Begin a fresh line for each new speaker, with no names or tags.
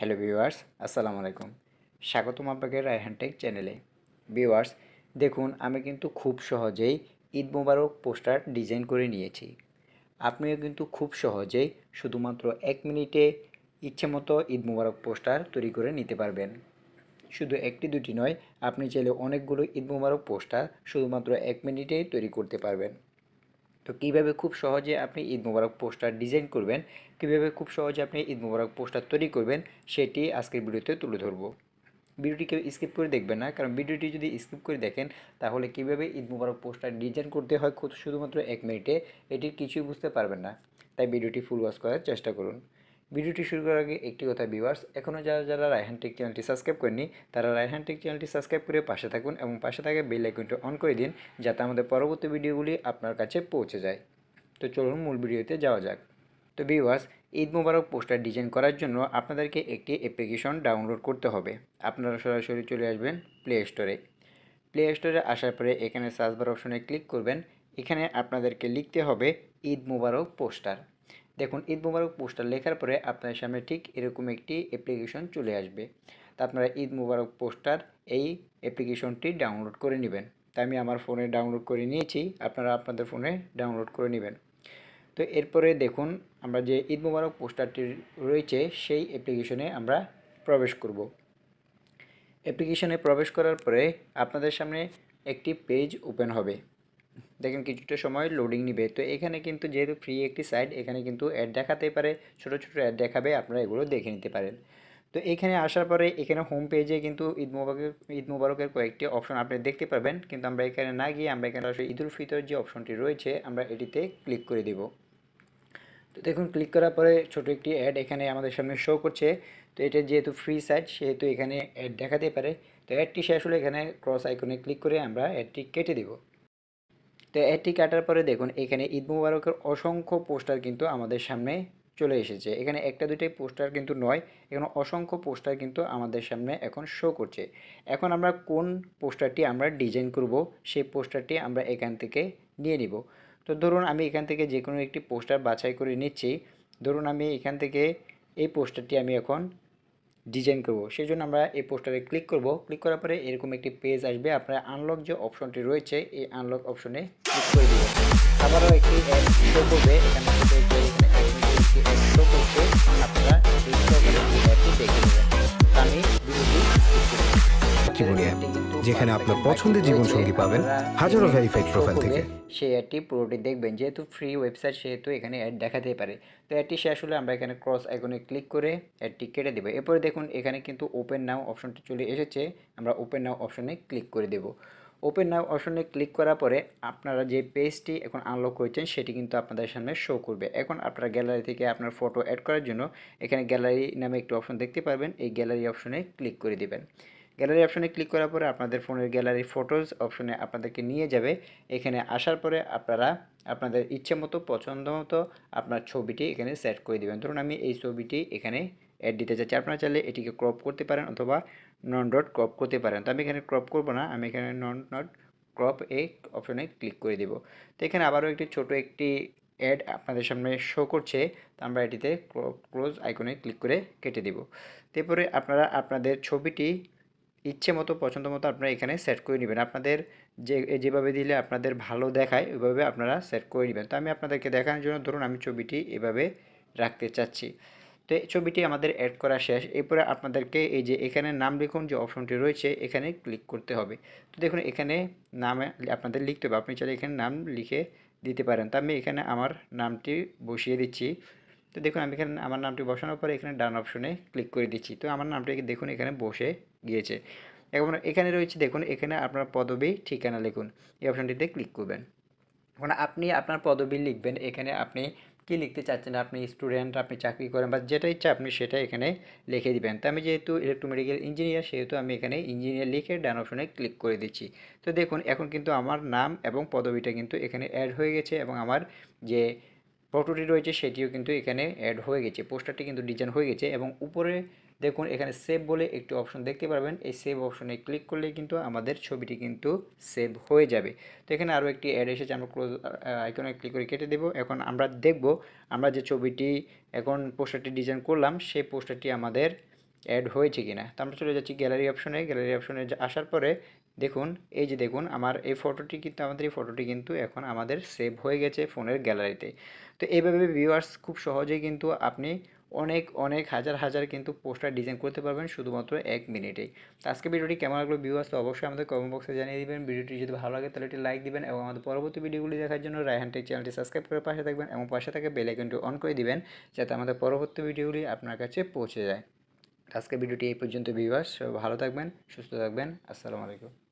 Hello viewers, আসসালামু আলাইকুম। স্বাগতম আপনাকে রায়হান টেক চ্যানেলে। ভিউয়ার্স, দেখুন, আমি কিন্তু খুব সহজেই ঈদ মোবারক পোস্টার ডিজাইন করে নিয়েছি। আপনিও কিন্তু খুব সহজেই শুধুমাত্র এক মিনিটে ইচ্ছে মতো ঈদ মোবারক পোস্টার তৈরি করে নিতে পারবেন। শুধু একটি দুটি নয়, আপনি চাইলে অনেকগুলো ঈদ মোবারক পোস্টার শুধুমাত্র এক মিনিটেই তৈরি করতে পারবেন। তো কীভাবে খুব সহজে আপনি ঈদ মুবারক পোস্টার ডিজাইন করবেন, কীভাবে খুব সহজে আপনি ঈদ মুবারক পোস্টার তৈরি করবেন, সেটি আজকের ভিডিওতে তুলে ধরবো। ভিডিওটি কেউ স্কিপ করে দেখবেন না, কারণ ভিডিওটি যদি স্কিপ করে দেখেন, তাহলে কীভাবে ঈদ মুবারক পোস্টার ডিজাইন করতে হয় খুব শুধুমাত্র এক মিনিটে, এটির কিছুই বুঝতে পারবেন না। তাই ভিডিওটি ফুল ওয়াশ করার চেষ্টা করুন। ভিডিওটি শুরু করার আগে একটি কথা ভিউয়ার্স এখনও যারা যারা রায়হান টেক চ্যানেলটি সাবস্ক্রাইব করেনি তারা রায়হান টেক চ্যানেলটি সাবস্ক্রাইব করে পাশে থাকুন এবং পাশে থাকা বেল আইকনটি অন করে দিন, যাতে আমাদের পরবর্তী ভিডিওগুলি আপনার কাছে পৌঁছে যায়। তো চলুন মূল ভিডিওতে যাওয়া যাক। তো viewers Eid Mubarak poster design করার জন্য আপনাদেরকে একটি অ্যাপ্লিকেশন ডাউনলোড করতে হবে। আপনারা সরাসরি চলে আসবেন প্লে স্টোরে প্লে স্টোরে আসার পরে এখানে সার্চ বার অপশনে ক্লিক করবেন। এখানে আপনাদেরকে লিখতে হবে ঈদ মোবারক পোস্টার। দেখুন, ঈদ মোবারক পোস্টার লেখার পরে আপনার সামনে ঠিক এরকম একটি অ্যাপ্লিকেশন চলে আসবে। তা আপনারা ঈদ মোবারক পোস্টার এই অ্যাপ্লিকেশনটি ডাউনলোড করে নেবেন। তা আমি আমার ফোনে ডাউনলোড করে নিয়েছি, আপনারা আপনাদের ফোনে ডাউনলোড করে নেবেন। তো এরপরে দেখুন, আমরা যে ঈদ মোবারক পোস্টারটি রয়েছে, সেই অ্যাপ্লিকেশনে আমরা প্রবেশ করব। অ্যাপ্লিকেশনে প্রবেশ করার পরে আপনাদের সামনে একটি পেজ ওপেন হবে। দেখেন কিছুটা সময় লোডিং নিবে। তো এখানে কিন্তু যেহেতু ফ্রি একটি সাইট এখানে কিন্তু অ্যাড দেখাতেই পারে, ছোট ছোট অ্যাড দেখাবে, আপনারা এগুলো দেখে নিতে পারেন। তো এখানে আসার পরে এখানে হোম পেজে কিন্তু ঈদ মোবারকের ঈদ মোবারকের কয়েকটি অপশন আপনি দেখতে পাবেন কিন্তু আমরা এখানে না গিয়ে, আমরা এখানে আসলে ঈদুল ফিতর যে অপশনটি রয়েছে, আমরা এটিতে ক্লিক করে দেব। তো দেখুন ক্লিক করার পরে ছোট একটি অ্যাড এখানে আমাদের সামনে শো করছে। তো এটা যেহেতু ফ্রি সাইট সেহেতু এখানে অ্যাড দেখাতে পারে। তো অ্যাডটি শেষ হলে এখানে ক্রস আইকনে ক্লিক করে আমরা অ্যাডটি কেটে দেব। তো এটি কাটার পরে দেখুন, এখানে ঈদ মুবারকের অসংখ্য পোস্টার কিন্তু আমাদের সামনে চলে এসেছে। এখানে একটা দুইটাই পোস্টার কিন্তু নয়, এখানে অসংখ্য পোস্টার কিন্তু আমাদের সামনে এখন শো করছে। এখন আমরা কোন পোস্টারটি আমরা ডিজাইন করব, সেই পোস্টারটি আমরা এখান থেকে নিয়ে নিব। তো ধরুন, আমি এখান থেকে যে কোনো একটি পোস্টার বাছাই করে নিচ্ছি। ধরুন, আমি এখান থেকে এই পোস্টারটি আমি এখন ডিজাইন করব। সেই জন্য আমরা এই পোস্টারে ক্লিক করব। ক্লিক করার পরে এরকম একটি পেজ আসবে। আপনার আনলক যে অপশনটি রয়েছে, এই আনলক অপশনে ক্লিক করে দেবেন। আবারও একটি অ্যাড শো করবে। এখানে একটি শো আপনারা সহকারে এই অ্যাডটি দেখে নেবেন। আমি ভিডিওটি
যেখানে আপনার পছন্দের জীবনসঙ্গী পাবেন হাজারো profile
করবে,
থেকে।
সেই অ্যাডটি পুরোটি দেখবেন যেহেতু ফ্রি ওয়েবসাইট সেহেতু এখানে অ্যাড দেখাতে পারে। তো অ্যাডটি শেষ হলে আমরা এখানে ক্রস আইকনে ক্লিক করে অ্যাডটি কেটে দেবো। এরপরে দেখুন এখানে কিন্তু ওপেন নাও অপশনটি চলে এসেছে। আমরা ওপেন নাও অপশনে ক্লিক করে দেব। ওপেন নাও অপশনে ক্লিক করার পরে আপনারা যে পেজটি এখন আনলক করেছেন সেটি কিন্তু আপনাদের সামনে শো করবে। এখন আপনারা গ্যালারি থেকে আপনার ফটো অ্যাড করার জন্য এখানে গ্যালারি নামে একটি অপশন দেখতে পারবেন। এই গ্যালারি অপশনে ক্লিক করে দিবেন। গ্যালারি অপশনে ক্লিক করার পরে আপনাদের ফোনের গ্যালারি ফটোজ অপশনে আপনাদেরকে নিয়ে যাবে। এখানে আসার পরে আপনারা আপনাদের ইচ্ছে মতো, পছন্দ মতো আপনার ছবিটি এখানে সেট করে দেবেন। ধরুন আমি এই ছবিটি এখানে অ্যাড দিতে চাচ্ছি। আপনারা চাইলে এটিকে ক্রপ করতে পারেন অথবা নন ডট ক্রপ করতে পারেন। তো আমি এখানে ক্রপ করব না, আমি এখানে নন ডট ক্রপ এই অপশনে ক্লিক করে দেব। তো এখানে আবারও একটি ছোট একটি অ্যাড আপনাদের সামনে শো করছে। তো আমরা এটিতে ক্লোজ আইকনে ক্লিক করে কেটে দেব। তারপরে আপনারা আপনাদের ছবিটি ইচ্ছে মতো, পছন্দ মতো আপনারা এখানে সেট করে নেবেন। আপনাদের যে, যেভাবে দিলে আপনাদের ভালো দেখায়, ওইভাবে আপনারা সেট করে নেবেন। তো আমি আপনাদেরকে দেখানোর জন্য ধরুন আমি ছবিটি এভাবে রাখতে চাচ্ছি। তো ছবিটি আমাদের অ্যাড করা শেষ। এরপরে আপনাদেরকে এই যে, এখানে নাম লিখুন, যে অপশনটি রয়েছে, এখানে ক্লিক করতে হবে। তো দেখুন, এখানে নামে আপনাদের লিখতে হবে। আপনি চাইলে এখানে নাম লিখে দিতে পারেন। তো আমি এখানে আমার নামটি বসিয়ে দিচ্ছি। তো দেখুন, আমি এখানে আমার নামটি বসানোর পরে এখানে ডান অপশনে ক্লিক করে দিচ্ছি। তো আমার নামটি দেখুন, এখানে বসে গিয়েছে। এখন এখানে রয়েছে, দেখুন, এখানে আপনার পদবী ঠিকানা লিখুন। এই অপশনটিতে ক্লিক করবেন। এখন আপনি আপনার পদবী লিখবেন। এখানে আপনি কি লিখতে চাচ্ছেন? আপনি স্টুডেন্ট আপনি চাকরি করেন বা যেটা ইচ্ছা আপনি সেটা এখানে লিখে দিবেন। তো আমি যেহেতু ইলেকট্রোমেডিক্যাল ইঞ্জিনিয়ার সেহেতু আমি এখানে ইঞ্জিনিয়ার লিখে ডান অপশনে ক্লিক করে দিচ্ছি। তো দেখুন, এখন কিন্তু আমার নাম এবং পদবিটা কিন্তু এখানে অ্যাড হয়ে গেছে এবং আমার যে ফটোটি রয়েছে সেটিও কিন্তু এখানে অ্যাড হয়ে গেছে। পোস্টারটি কিন্তু ডিজাইন হয়ে গেছে এবং উপরে দেখুন এখানে সেভ বলে একটি অপশন দেখতে পারবেন। এই সেভ অপশনে ক্লিক করলে কিন্তু আমাদের ছবিটি কিন্তু সেভ হয়ে যাবে। তো এখানে আরও একটি অ্যাড এসেছে, আমরা ক্লোজ আইকনে ক্লিক করে কেটে দেবো। এখন আমরা দেখব, আমরা যে ছবিটি এখন পোস্টারটি ডিজাইন করলাম, সেই পোস্টারটি আমাদের অ্যাড হয়েছে কি না তো আমরা চলে যাচ্ছি গ্যালারি অপশনে গ্যালারি অপশনে আসার পরে দেখুন, এই যে দেখুন, আমার এই ফটোটি কিন্তু, আমাদের এই ফটোটি কিন্তু এখন আমাদের সেভ হয়ে গেছে ফোনের গ্যালারিতে তো। এইভাবে ভিউয়ার্স খুব সহজেই কিন্তু আপনি অনেক অনেক, হাজার হাজার কিন্তু পোস্টার ডিজাইন করতে পারবেন শুধুমাত্র এক মিনিটেই তো আজকে ভিডিওটি কেমন লাগল ভিউয়ার্স তো অবশ্যই আমাদের কমেন্ট বক্সে জানিয়ে দিবেন। ভিডিওটি যদি ভালো লাগে তাহলে একটি লাইক দিবেন এবং আমাদের পরবর্তী ভিডিওগুলি দেখার জন্য রায়হান টেক চ্যানেলটি সাবস্ক্রাইব করে পাশে থাকবেন এবং পাশে থাকা বেল আইকনটি অন করে দিবেন, যাতে আমাদের পরবর্তী ভিডিওগুলি আপনার কাছে পৌঁছে যায়। আজকে ভিডিওটি এই পর্যন্ত সবাই ভালো থাকবেন সুস্থ থাকবেন। আসসালামু আলাইকুম।